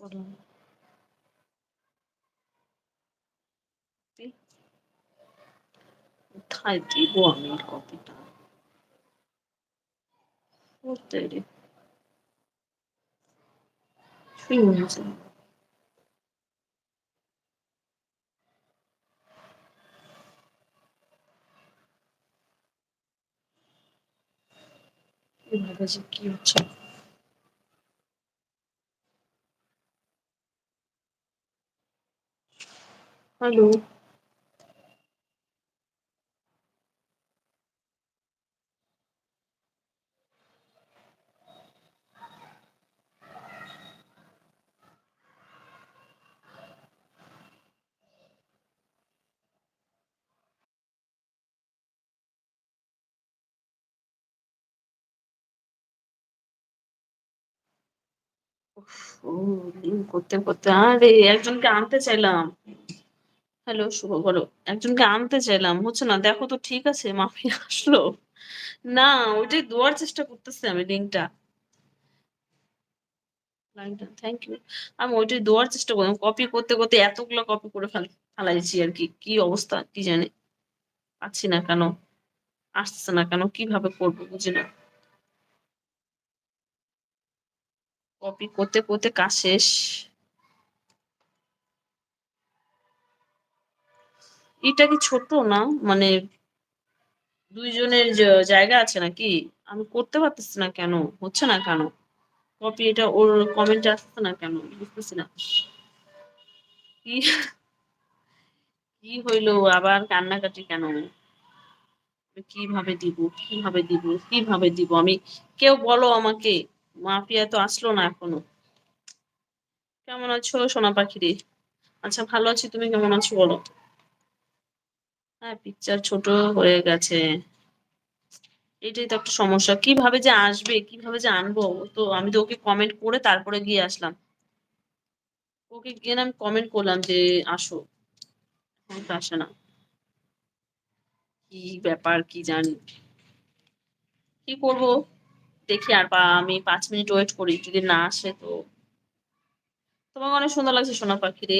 করলাম কোথায় দিব আমি কপিটা করতে রে হয়েছে এভাবে যে কি হচ্ছে হ্যালো ও লিঙ্ক করতে করতে আরে একজনকে আনতে চাইলাম হ্যালো শুভ বলো। একজনকে আনতে চাইলাম, হচ্ছে না? দেখো তো ঠিক আছে মাফি আসলো। না, ওইটাই দেওয়ার চেষ্টা করতেছি আমি লিঙ্কটা থ্যাংক ইউ আমি ওইটাই দেওয়ার চেষ্টা করলাম কপি করতে করতে এতগুলো কপি করে ফেল, ফেলাইছি আর কি। কি অবস্থা, কি জানি? পাচ্ছি না কেন? আসছে না কেন? কীভাবে করব বুঝি না। কপি করতে করতে কাজ শেষ। এটা কি ছোট না? মানে দুইজনের জায়গা আছে নাকি? আমি করতে পারতেছি না কেন? হচ্ছে না কেন? কপি এটা ওর কমেন্ট আসছে না কেন? বুঝতেছি না। কি কি হইল আবার কান্নাকাটি কেন? কীভাবে দিব? কীভাবে দিব? কীভাবে দিব? আমি, কেউ বলো আমাকে। মাফিয়া তো আসলো না এখনও। কেমন আছো সোনা পাখি রে আচ্ছা ভালো আছি। তুমি কেমন আছো বলো? হ্যাঁ পিকচার ছোট হয়ে গেছে। এটাই তো একটা সমস্যা। কীভাবে যে আসবে, কীভাবে যে আনব? তো, আমি তো ওকে কমেন্ট করে তারপরে গিয়ে আসলাম। ওকে গিয়ে আমি কমেন্ট করলাম যে, আসো। আসে না। কি ব্যাপার, কি জানি। কি করব? দেখি আর আমি পাঁচ মিনিট ওয়েট করি, যদি না আসে তো। তোমাকে অনেক সুন্দর লাগছে সোনা পাখি রে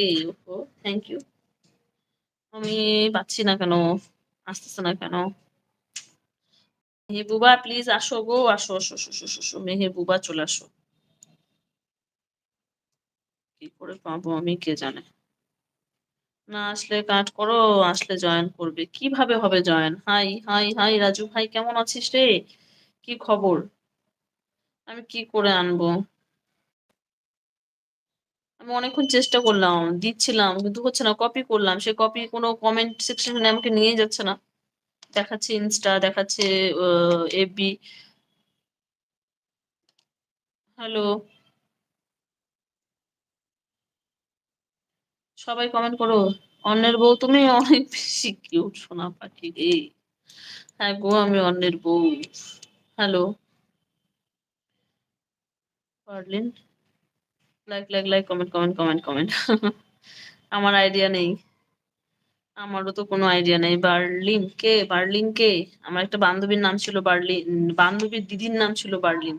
থ্যাংক ইউ আমি পাচ্ছি না কেন? আসতেছে না কেন? মেহেবুবা প্লিজ আসো গো আসো আসো আসো, আসো মেহেবুবা চলে আসো। কি করে পাবো আমি কে জানে? না আসলে কাট করো আসলে জয়েন করবে। কীভাবে হবে join? Hi hi hi Raju ভাই কেমন আছিস রে? কি খবর? আমি কি করে আনব? আমি অনেকক্ষণ চেষ্টা করলাম, দিচ্ছিলাম, কিন্তু হচ্ছে না কপি করলাম। সে কপি কোনো কমেন্ট সেকশনে আমাকে নিয়ে যাচ্ছে না। দেখাচ্ছে ইনস্টা দেখাচ্ছে এফবি হ্যালো সবাই কমেন্ট করো। অন্যের বউ, তুমি অনেক বেশি কিউট সোনা পাখি রে। হ্যাঁ গো, আমি অন্যের বউ। Hello পারলিন? Like like like comment comment comment comment আমার আইডিয়া নেই। আমারও তো কোনো আইডিয়া নেই। বার্লিন কে? বার্লিন কে? আমার একটা বান্ধবীর নাম ছিল বার্লিন। বান্ধবীর দিদির নাম ছিল বার্লিন।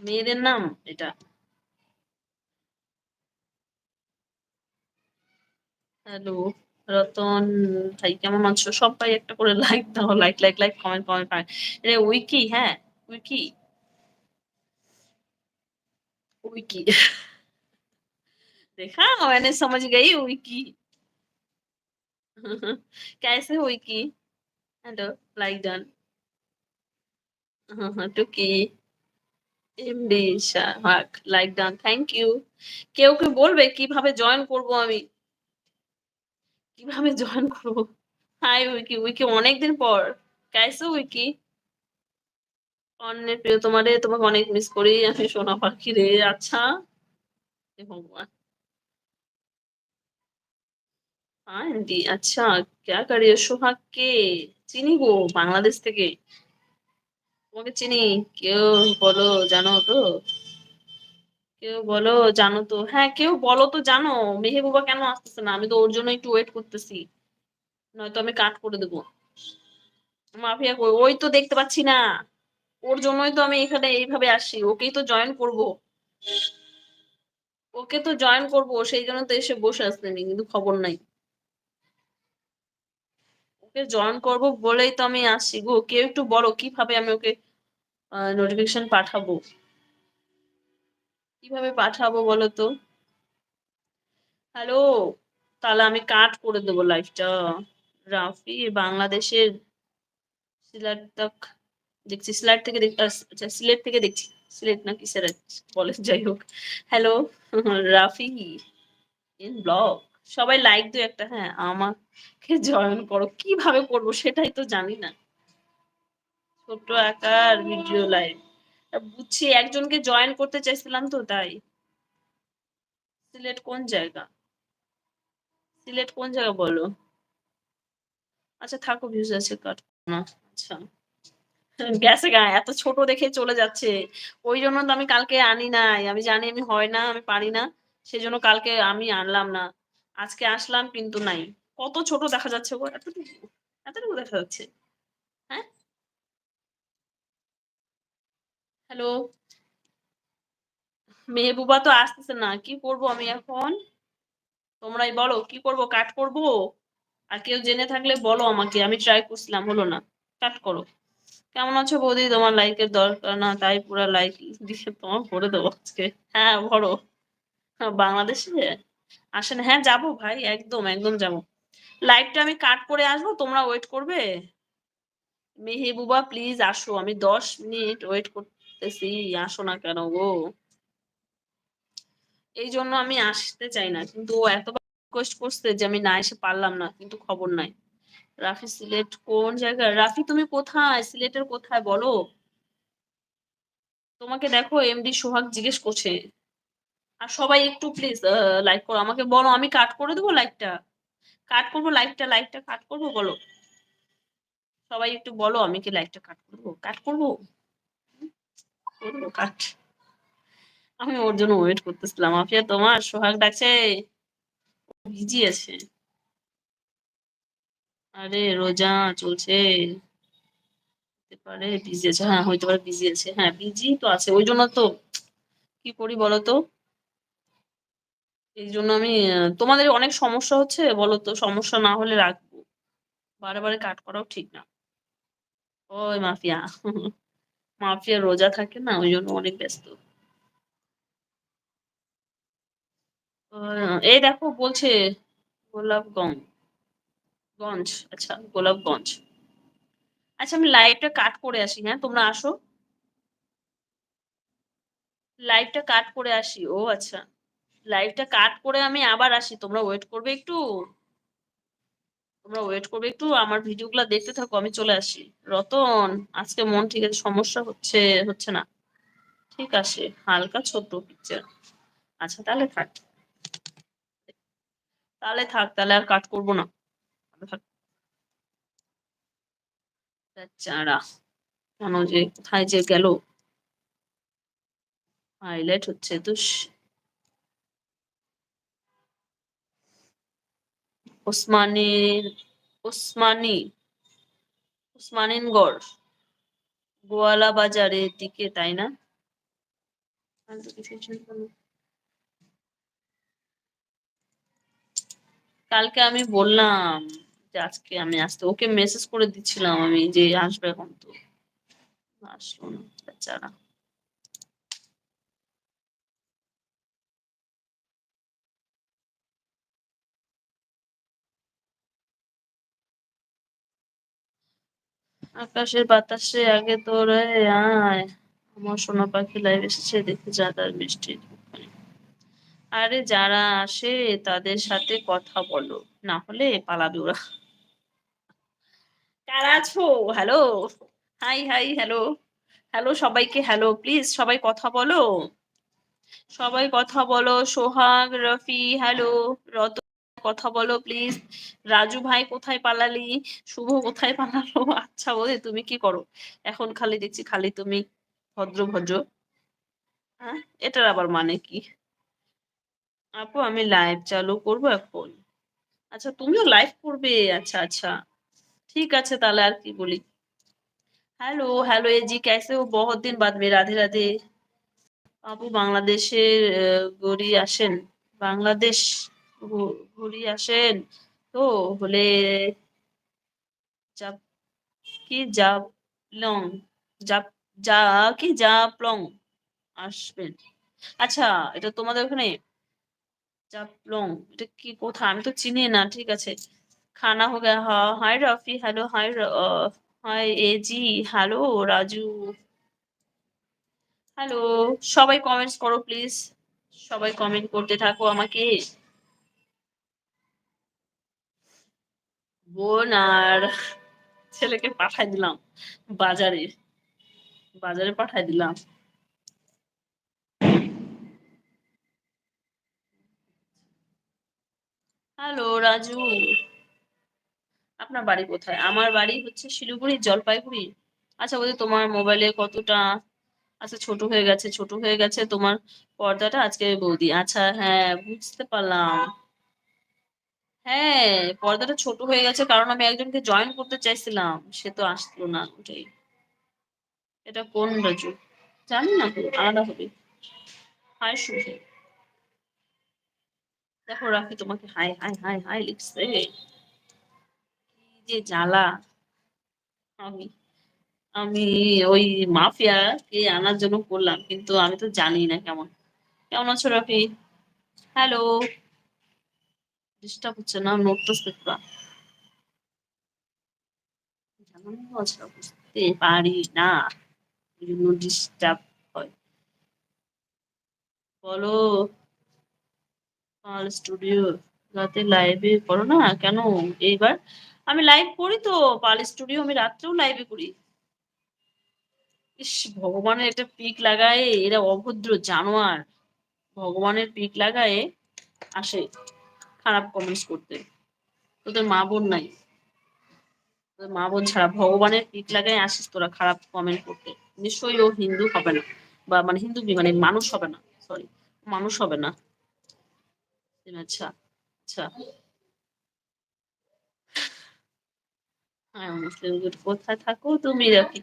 মেয়েদের নাম এটা। হ্যালো রতন ভাই, কেমন আছো? সবাই একটা করে লাইক দাও। Like like like comment comment রে উইকি হ্যাঁ উইকি। उइकी देखा मैंने समझ गई उइकी कैसे उइकी हेलो लाइक डन টুকি MD শাহাক like done thank you কেউ কি বলবে কিভাবে জয়েন করব আমি কিভাবে জয়েন করব হাই উইকি উইকি অনেকদিন পর কেসে উইকি অন্যের প্রিয় তোমারে, তোমাকে অনেক মিস করি। আমি সোনা পাখি রে আচ্ছা। ভগবান। আন্টি আচ্ছা ক্যা কারি? সোহাগ কে? চিনি গো, বাংলাদেশ থেকে। তোমাকে চিনি? কেউ বলো, জানো তো? কেউ বলো, জানো তো? হ্যাঁ কেউ বলো তো, জানো। মেহেবুবা কেন আসতেছে না? আমি তো ওর জন্য একটু ওয়েট করতেছি। নয়তো আমি কাট করে দেবো। মাফিয়া কই? ওই তো দেখতে পাচ্ছি না। ওর জন্যই তো আমি এখানে এইভাবে আসি, ওকেই তো জয়েন করব। ওকে তো জয়েন করব, সেই জন্য তো এসে বসে আসতেনি কিন্তু খবর নাই। ওকে জয়েন করব বলেই তো আমি আসছি গো, কেউ একটু বলো কীভাবে আমি ওকে নোটিফিকেশন পাঠাবো? কীভাবে পাঠাবো বলো তো? হ্যালো তাহলে আমি কাট করে দেবো লাইফটা রাফি, বাংলাদেশের তক দেখছি সিলেট থেকে আচ্ছা সিলেট থেকে দেখছি। সিলেট নাকি সিলেট বলে, যাই হোক। হ্যালো রাফি ইন ব্লগ সবাই লাইক দু একটা হ্যাঁ আমাকে জয়েন করো। কীভাবে করব সেটাই তো জানি না। ছোট আকার ভিডিও লাইভ বুঝছি, একজনকে জয়েন করতে চাইছিলাম তো, তাই। সিলেট কোন জায়গা? সিলেট কোন জায়গা বলো? আচ্ছা থাকো ভিউজ আছে কাট না। আচ্ছা। গেছে গা, এত ছোট দেখে চলে যাচ্ছে। ওই জন্য তো আমি কালকে আনি নাই। আমি জানি আমি হয় না, আমি পারি না। সেজন্য কালকে আমি আনলাম না। আজকে আসলাম কিন্তু নাই। কত ছোট দেখা যাচ্ছে গো, এতটুকু এতটুকু দেখা যাচ্ছে। হ্যাঁ? হ্যালো মেহবুবা তো আসতেছে না। কি করব আমি এখন? তোমরাই বলো, কি করব? কাট করব? আর কেউ জেনে থাকলে বলো আমাকে। আমি ট্রাই করছিলাম, হলো না। কাট করো। কেমন আছো বৌদি? তোমার লাইকের দরকার না তাই পুরো লাইক দিয়ে তোমার ভরে দেবো আজকে। হ্যাঁ ভরো। হ্যাঁ, বাংলাদেশে? আসেন হ্যাঁ যাব ভাই একদম একদম যাব। লাইভটা আমি কাট করে আসব তোমরা ওয়েট করবে? মেহেবুবা প্লিজ আসো। আমি দশ মিনিট ওয়েট করতেছি আসো না কেন গো? এই জন্য আমি আসতে চাই না কিন্তু ও এতবার রিকোয়েস্ট করছে যে আমি না এসে পারলাম না কিন্তু খবর নাই। রাফি সিলেট কোন জায়গায়? রাফি, তুমি কোথায়? সিলেটের কোথায়? বলো। তোমাকে দেখো এমডি সোহাগ জিজ্ঞেস করছে। আর সবাই একটু প্লিজ লাইক করো। আমাকে বলো, আমি কাট করে দেবো লাইকটা কাট করব লাইকটা লাইকটা কাট করব? বলো। সবাই একটু বলো, আমি কি লাইকটা কাট করব? কাট করব? করব কাট আমি ওর জন্য ওয়েট করতেছিলাম। আফিয়া, তোমার সোহাগ ডাকছে। বিজি আছে। আরে রোজা চলছে। হতে পারে বিজি আছে। হ্যাঁ হইতে পারে বিজি আছে। হ্যাঁ বিজি তো আছে। ওই জন্য তো কি করি বলতো? এই জন্য আমি, তোমাদের অনেক সমস্যা হচ্ছে বলো তো সমস্যা না হলে রাখব। বারে বারে কাট করাও ঠিক না। ওই মাফিয়া। মাফিয়া রোজা থাকে না, ওই জন্য অনেক ব্যস্ত। এই দেখো বলছে গোলাপগঞ্জ গঞ্জ আচ্ছা গোলাপগঞ্জ আচ্ছা আমি লাইভটা কাট করে আসি হ্যাঁ তোমরা আসো। লাইভটা কাট করে আসি, ও আচ্ছা। লাইভটা কাট করে আমি আবার আসি, তোমরা ওয়েট করবে একটু। তোমরা ওয়েট করবে একটু, আমার ভিডিওগুলো দেখতে থাকো, আমি চলে আসি। রতন, আজকে মন ঠিক আছে, সমস্যা হচ্ছে হচ্ছে না। ঠিক আছে, হালকা ছোট পিকচার আচ্ছা তাহলে থাক। তাহলে থাক, তাহলে আর কাট করব না। কেন যে কোথায় যে গেল হাইলাইট হচ্ছে তো ওসমানী ওসমানী, ওসমানিনগড় গোয়ালা বাজারের দিকে, তাই না? কালকে আমি বললাম যে আজকে আমি আসতে, ওকে মেসেজ করে দিচ্ছিলাম আমি যে আসবে এখন তো। আসলো না, বেচারা। আকাশের বাতাসে আগে তোরে আয়। আমার সোনা পাখি লাইভ এসেছে দেখে যা তার মিষ্টি আরে যারা আসে তাদের সাথে কথা বলো, না হলে পালাবে ওরা। কারা আছো hello hi hi hello hello সবাইকে হ্যালো প্লিজ সবাই কথা বলো। সবাই কথা বলো, সোহাগ, রফি হ্যালো রত কথা বলো প্লিজ রাজু ভাই কোথায় পালালি? শুভ কোথায় পালালো? আচ্ছা বলে তুমি কি করো? এখন খালি দেখছি খালি তুমি ভদ্র ভদ্র। হ্যাঁ এটার আবার মানে কি? আপু, আমি লাইভ চালু করব এখন। আচ্ছা তুমিও লাইভ করবে? আচ্ছা আচ্ছা। ঠিক আছে তাহলে আর কি বলি। হ্যালো হ্যালো এজি কেসে ও? বহুত দিন বাদ মে, রাধে রাধে। আপু বাংলাদেশের গড়ি আসেন। বাংলাদেশ ঘুরি আসেন। তো হলে যাব কি যাব লং? যাব, যা কি যাব লং? আসবেন। আচ্ছা এটা তোমাদের ওখানে? জাপলং এটা কি কোথা? আমি তো চিনি না, ঠিক আছে। খানা হো গয়া হ্যাঁ হাই রফি হ্যালো হাই এজি হ্যালো রাজু হ্যালো সবাই কমেন্টস করো প্লিজ সবাই কমেন্ট করতে থাকো আমাকে। বোন আর ছেলেকে পাঠাই দিলাম বাজারে। বাজারে পাঠাই দিলাম। হ্যালো রাজু আপনার বাড়ি কোথায়? আমার বাড়ি হচ্ছে শিলিগুড়ি, জলপাইগুড়ি। আচ্ছা বলছি তোমার মোবাইলে কতটা? আচ্ছা ছোট হয়ে গেছে, ছোট হয়ে গেছে তোমার পর্দাটা আজকে বৌদি। আচ্ছা হ্যাঁ বুঝতে পারলাম। হ্যাঁ পর্দাটা ছোট হয়ে গেছে কারণ আমি একজনকে জয়েন করতে চাইছিলাম। সে তো আসলো না ওটাই এটা কোন রাজু? জানি না আলাদা হবে। হাই শুভ দেখো, রাখি তোমাকে। হাই হাই হাই হাই লিখছে যে জ্বালা। আমি আমি ওই মাফিয়া কে আনার জন্য করলাম কিন্তু আমি তো জানি না কেমন। কেমন আছো রাফি? হ্যালো ডিস্টার্ব হচ্ছে না কেমন আছো? বুঝতে পারি না। জন্য ডিস্টার্ব হয়। বলো স্টুডিও রাতে লাইভে করো না? কেন? এইবার আমি লাইভ করি তো, পাল স্টুডিও আমি রাত্রেও লাইভে করি। ইস, ভগবানের একটা পিক লাগায়, এরা অভদ্র জানোয়ার। ভগবানের পিক লাগায় আসে খারাপ কমেন্টস করতে। তোদের মা বোন নাই। তোদের মা বোন ছাড়া ভগবানের পিক লাগায় আসিস তোরা খারাপ কমেন্ট করতে। নিশ্চয়ই ও হিন্দু হবে না। বা মানে হিন্দু মানে মানুষ হবে না। সরি মানুষ হবে না। আচ্ছা আচ্ছা। মুসলিমদের কোথায় থাকো তুমি রাখি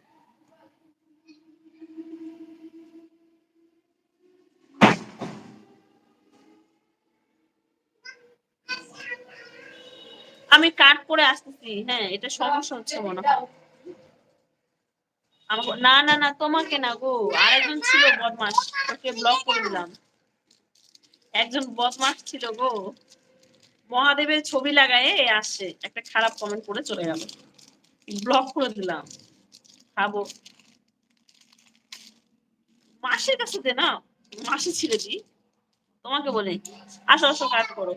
আমি কাট করে আসতেছি হ্যাঁ এটা সমস্যা হচ্ছে মনে হয়। না না না, তোমাকে না গো, আরেকজন ছিল বদমাস ওকে ব্লক করে দিলাম। একজন বদমাস ছিল গো। মহাদেবের ছবি লাগায় আসছে, একটা খারাপ কমেন্ট করে চলে গেল। ব্লক করে দিলাম। খাব। মাসের কাছে দে না? মাসি ছিল দি তোমাকে বলে, আসো আসো কাট করো।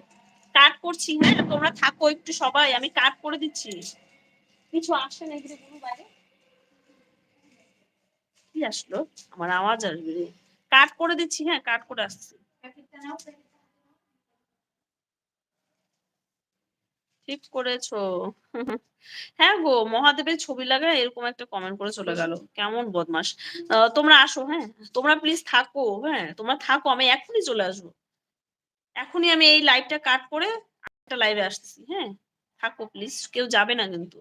কাট করছি হ্যাঁ তোমরা থাকো একটু সবাই, আমি কাট করে দিচ্ছি। কিছু আসে না এখানে কোনো বাইরে? কি আসলো? আমার আওয়াজ আসবে কাট করে দিচ্ছি হ্যাঁ কাট করে আসছি। ঠিক করেছ। হ্যাঁ গো, মহাদেবের ছবি লাগায় এরকম একটা কমেন্ট করে চলে গেল। কেমন বদমাস তোমরা আসো হ্যাঁ? তোমরা প্লিজ থাকো হ্যাঁ? তোমরা থাকো, আমি এখনই চলে আসব। এখনই আমি এই লাইভটা কাট করে একটা লাইভে আসতেছি হ্যাঁ? থাকো প্লিজ কেউ যাবে না কিন্তু।